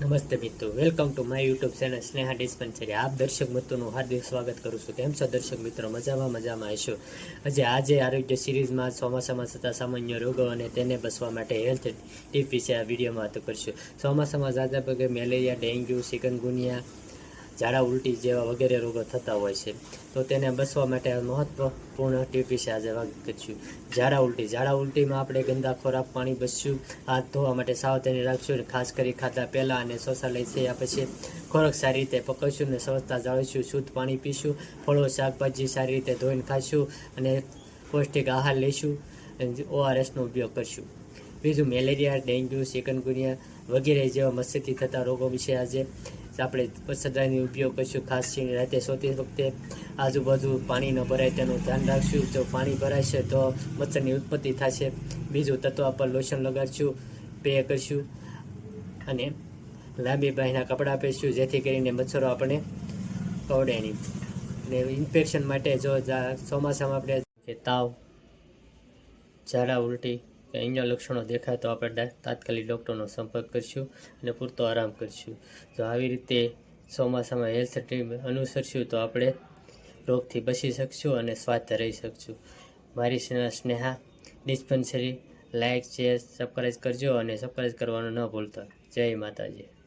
નમસ્તે મિત્રો welcome to my YouTube channel Sneha dispensary આપ દર્શક મિત્રોનું હાર્દિક સ્વાગત કરું છું. કેમ છો દર્શક મિત્રો? મજામાં મજામાં હશો? આજે આજે આરોગ્ય સિરીઝમાં ચોમાસામાં થતા સામાન્ય રોગો અને તેને બચવા માટે હેલ્થ ટીપ વિશે આ વિડીયોમાં વાત કરશું. ચોમાસામાં ઝાઝા પગે મેલેરિયા, ડેન્ગ્યુ, ચિકનગુનિયા ઝાડા ઉલટી જેવા વગેરે રોગો થતા હોય છે. તો તેને બચવા માટે મહત્વપૂર્ણ ટીપ વિશે આજે વાત કરીશું. ઝાડા ઉલટી. ઝાડા ઉલટીમાં આપણે ગંદા ખોરાક, પાણી બચશું હાથ ધોવા માટે સાવધાની રાખશું ખાસ કરી ખાધા પહેલાં અને શૌચાલય થયા પછી ખોરાક સારી રીતે પકડશું અને સ્વચ્છતા જાળવીશું, શુદ્ધ પાણી પીશું, ફળો, શાકભાજી સારી રીતે ધોઈને ખાશું અને પૌષ્ટિક આહાર લઈશું અને ઓઆરએસનો ઉપયોગ કરશું. બીજું મેલેરિયા, ડેન્ગ્યુ, ચિકનગુનિયા વગેરે જેવા મચ્છરથી થતા રોગો વિશે આજે આપણે મચ્છરદાની ઉપયોગ કરીશું. ખાસ કરીને રાતે સોતી વખતે આજુબાજુ પાણી ન ભરાય તેનું ધ્યાન રાખશું. જો પાણી ભરાશે તો મચ્છરની ઉત્પત્તિ થશે બીજું તત્વ પર લોશન લગાડશું પે કરશું અને લાંબી બાહીના કપડાં પહેરશું, જેથી કરીને મચ્છરો આપણે કવડે નહીં. અને ઇન્ફેક્શન માટે જો ચોમાસામાં આપણે તાવ, ઝાડા, ઉલટી કે અન્ય લક્ષણો દેખાય તો આપણે તાત્કાલિક ડૉક્ટરનો સંપર્ક કરીશું અને પૂરતો આરામ કરીશું. જો આવી રીતે ચોમાસામાં હેલ્થ ટીમ અનુસરશું તો આપણે રોગથી બચી શકશું અને સ્વાસ્થ્ય રહી શકશું. મારી સ્ને- Sneha dispensary like share subscribe કરજો અને સબસ્ક્રાઈબ કરવાનું ન ભૂલતા. જય માતાજી.